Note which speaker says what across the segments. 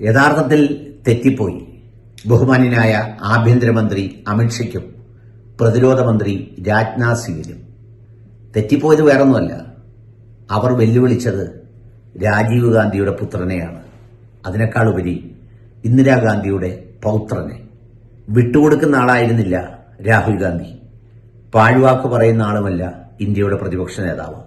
Speaker 1: യഥാർത്ഥത്തിൽ തെറ്റിപ്പോയി. ബഹുമാന്യനായ ആഭ്യന്തരമന്ത്രി അമിത്ഷയ്ക്കും പ്രതിരോധ മന്ത്രി രാജ്നാഥ് സിംഗിനും. തെറ്റിപ്പോയത് വേറൊന്നുമല്ല. അവർ വെല്ലുവിളിച്ചത് രാജീവ് ഗാന്ധിയുടെ പുത്രനെയാണ്. അതിനേക്കാൾ ഉപരി ഇന്ദിരാഗാന്ധിയുടെ പൗത്രനെ. വിട്ടുകൊടുക്കുന്ന ആളായിരുന്നില്ല രാഹുൽ ഗാന്ധി. പാഴ്വാക്ക് പറയുന്ന ആളുമല്ല ഇന്ത്യയുടെ പ്രതിപക്ഷ നേതാവ്.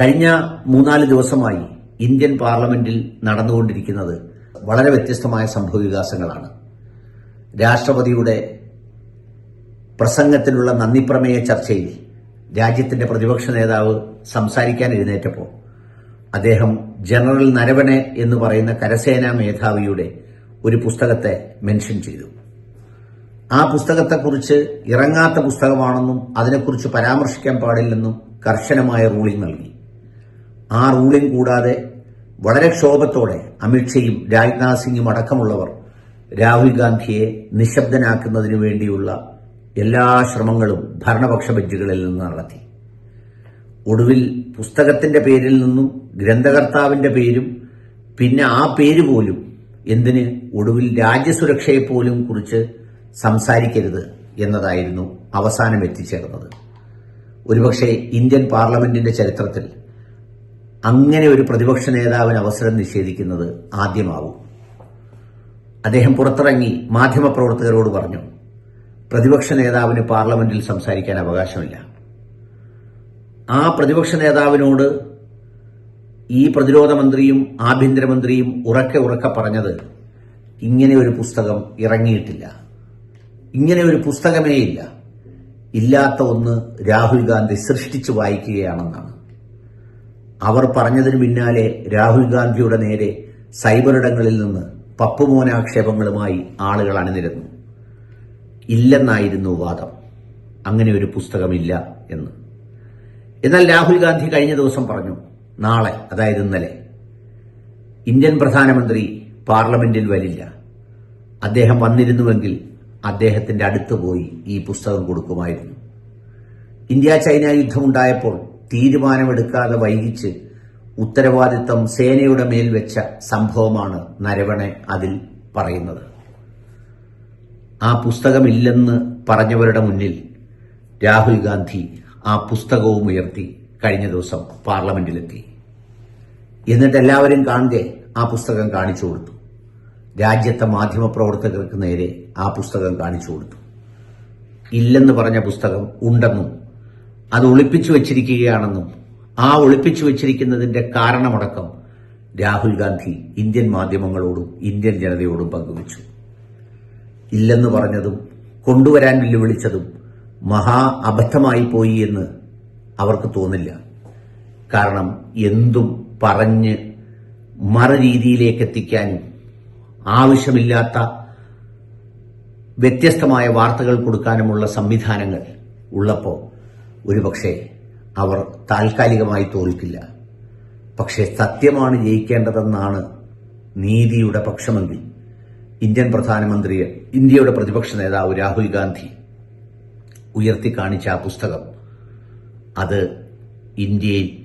Speaker 1: കഴിഞ്ഞ മൂന്നാൽ ദിവസമായി ഇന്ത്യൻ പാർലമെന്റിൽ നടന്നുകൊണ്ടിരിക്കുന്നത് വളരെ വ്യത്യസ്തമായ സംഭവവികാസങ്ങളാണ്. രാഷ്ട്രപതിയുടെ പ്രസംഗത്തിലുള്ള നന്ദിപ്രമേയ ചർച്ചയിൽ രാജ്യത്തിന്റെ പ്രതിപക്ഷ നേതാവ് സംസാരിക്കാൻ എഴുന്നേറ്റപ്പോൾ അദ്ദേഹം ജനറൽ നരവണെ എന്ന് പറയുന്ന കരസേനാ മേധാവിയുടെ ഒരു പുസ്തകത്തെ മെൻഷൻ ചെയ്തു. ആ പുസ്തകത്തെക്കുറിച്ച് ഇറങ്ങാത്ത പുസ്തകമാണെന്നും അതിനെക്കുറിച്ച് പരാമർശിക്കാൻ പാടില്ലെന്നും കർശനമായ റൂളിംഗ് നൽകി. ആ റൂളിംഗ് കൂടാതെ വളരെ ക്ഷോഭത്തോടെ അമിത്ഷയും രാജ്നാഥ് സിംഗും അടക്കമുള്ളവർ രാഹുൽ ഗാന്ധിയെ നിശബ്ദനാക്കുന്നതിനു വേണ്ടിയുള്ള എല്ലാ ശ്രമങ്ങളും ഭരണപക്ഷ ബെഞ്ചുകളിൽ നിന്ന് നടത്തി. ഒടുവിൽ പുസ്തകത്തിന്റെ പേരിൽ നിന്നും ഗ്രന്ഥകർത്താവിന്റെ പേരും പിന്നെ ആ പേര് പോലും എന്തിന് ഒടുവിൽ രാജ്യസുരക്ഷയെപ്പോലും കുറിച്ച് സംസാരിക്കരുത് എന്നതായിരുന്നു അവസാനം എത്തിച്ചേർന്നത്. ഒരുപക്ഷെ ഇന്ത്യൻ പാർലമെന്റിന്റെ ചരിത്രത്തിൽ അങ്ങനെ ഒരു പ്രതിപക്ഷ നേതാവിന് അവസരം നിഷേധിക്കുന്നത് ആദ്യമാവും. അദ്ദേഹം പുറത്തിറങ്ങി മാധ്യമപ്രവർത്തകരോട് പറഞ്ഞു പ്രതിപക്ഷ നേതാവിന് പാർലമെന്റിൽ സംസാരിക്കാൻ അവകാശമില്ല. ആ പ്രതിപക്ഷ നേതാവിനോട് ഈ പ്രതിരോധ മന്ത്രിയും ആഭ്യന്തരമന്ത്രിയും ഉറക്കെ ഉറക്കെ പറഞ്ഞത് ഇങ്ങനെ ഒരു പുസ്തകം ഇറങ്ങിയിട്ടില്ല. ഇങ്ങനെ ഒരു പുസ്തകമേ ഇല്ല ഇല്ലാത്ത ഒന്ന് രാഹുൽ ഗാന്ധി സൃഷ്ടിച്ചു വായിക്കുകയാണെന്നാണ്. അവർ പറഞ്ഞതിന് പിന്നാലെ രാഹുൽ ഗാന്ധിയുടെ നേരെ സൈബറിടങ്ങളിൽ നിന്ന് പപ്പുമോനാക്ഷേപങ്ങളുമായി ആളുകൾ അണിനിരന്നു. ഇല്ലെന്നായിരുന്നു വാദം. അങ്ങനെ ഒരു പുസ്തകമില്ല എന്ന്. എന്നാൽ രാഹുൽ ഗാന്ധി കഴിഞ്ഞ ദിവസം പറഞ്ഞു നാളെ അതായത് ഇന്നലെ ഇന്ത്യൻ പ്രധാനമന്ത്രി പാർലമെന്റിൽ വരില്ല. അദ്ദേഹം വന്നിരുന്നുവെങ്കിൽ അദ്ദേഹത്തിന്റെ അടുത്ത് പോയി ഈ പുസ്തകം കൊടുക്കുമായിരുന്നു. ഇന്ത്യ ചൈന യുദ്ധമുണ്ടായപ്പോൾ തീരുമാനമെടുക്കാതെ വൈകിച്ച് ഉത്തരവാദിത്തം സേനയുടെ മേൽ വെച്ച സംഭവമാണ് നരവണെ അതിൽ പറയുന്നത്. ആ പുസ്തകമില്ലെന്ന് പറഞ്ഞവരുടെ മുന്നിൽ രാഹുൽ ഗാന്ധി ആ പുസ്തകവും ഉയർത്തി കഴിഞ്ഞ ദിവസം പാർലമെന്റിലെത്തി. എന്നിട്ട് എല്ലാവരും കാണുക ആ പുസ്തകം കാണിച്ചു കൊടുത്തു. രാജ്യത്തെ മാധ്യമപ്രവർത്തകർക്ക് നേരെ ആ പുസ്തകം കാണിച്ചു കൊടുത്തു. ഇല്ലെന്ന് പറഞ്ഞ പുസ്തകം ഉണ്ടെന്നും അത് ഒളിപ്പിച്ചു വച്ചിരിക്കുകയാണെന്നും ആ ഒളിപ്പിച്ചു വച്ചിരിക്കുന്നതിന്റെ കാരണമടക്കം രാഹുൽ ഗാന്ധി ഇന്ത്യൻ മാധ്യമങ്ങളോടും ഇന്ത്യൻ ജനതയോടും പങ്കുവച്ചു. ഇല്ലെന്ന് പറഞ്ഞതും കൊണ്ടുവരാൻ വെല്ലുവിളിച്ചതും മഹാ അബദ്ധമായി പോയി എന്ന് അവർക്ക് തോന്നില്ല. കാരണം എന്തും പറഞ്ഞ് മറുരീതിയിലേക്ക് എത്തിക്കാനും ആവശ്യമില്ലാത്ത വ്യത്യസ്തമായ വാർത്തകൾ കൊടുക്കാനുമുള്ള സംവിധാനങ്ങൾ ഉള്ളപ്പോൾ ഒരുപക്ഷെ അവർ താൽക്കാലികമായി തോൽക്കില്ല. പക്ഷേ സത്യമാണ് ജയിക്കേണ്ടതെന്നാണ് നീതിയുടെ പക്ഷമെങ്കിൽ ഇന്ത്യൻ പ്രധാനമന്ത്രി ഇന്ത്യയുടെ പ്രതിപക്ഷ നേതാവ് രാഹുൽ ഗാന്ധി ഉയർത്തി കാണിച്ച ആ പുസ്തകം അത് ഇന്ത്യയിൽ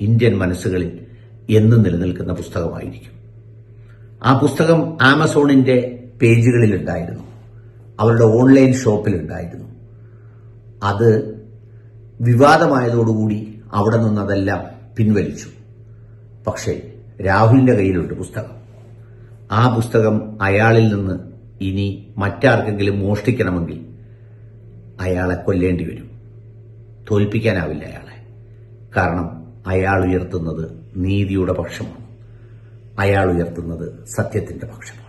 Speaker 1: ഇന്ത്യൻ മനസ്സുകളിൽ എന്നും നിലനിൽക്കുന്ന പുസ്തകമായിരിക്കും. ആ പുസ്തകം ആമസോണിന്റെ പേജുകളിലുണ്ടായിരുന്നു. അവരുടെ ഓൺലൈൻ ഷോപ്പിലുണ്ടായിരുന്നു. അത് വിവാദമായതോടുകൂടി അവിടെ നിന്നതെല്ലാം പിൻവലിച്ചു. പക്ഷേ രാഹുലിന്റെ കയ്യിലുണ്ട് പുസ്തകം. ആ പുസ്തകം അയാളിൽ നിന്ന് ഇനി മറ്റാർക്കെങ്കിലും മോഷ്ടിക്കണമെങ്കിൽ അയാളെ കൊല്ലേണ്ടി വരും. തോൽപ്പിക്കാനാവില്ല അയാളെ. കാരണം അയാൾ ഉയർത്തുന്നത് നീതിയുടെ പക്ഷമാണ്. അയാൾ ഉയർത്തുന്നത് സത്യത്തിന്റെ പക്ഷമാണ്.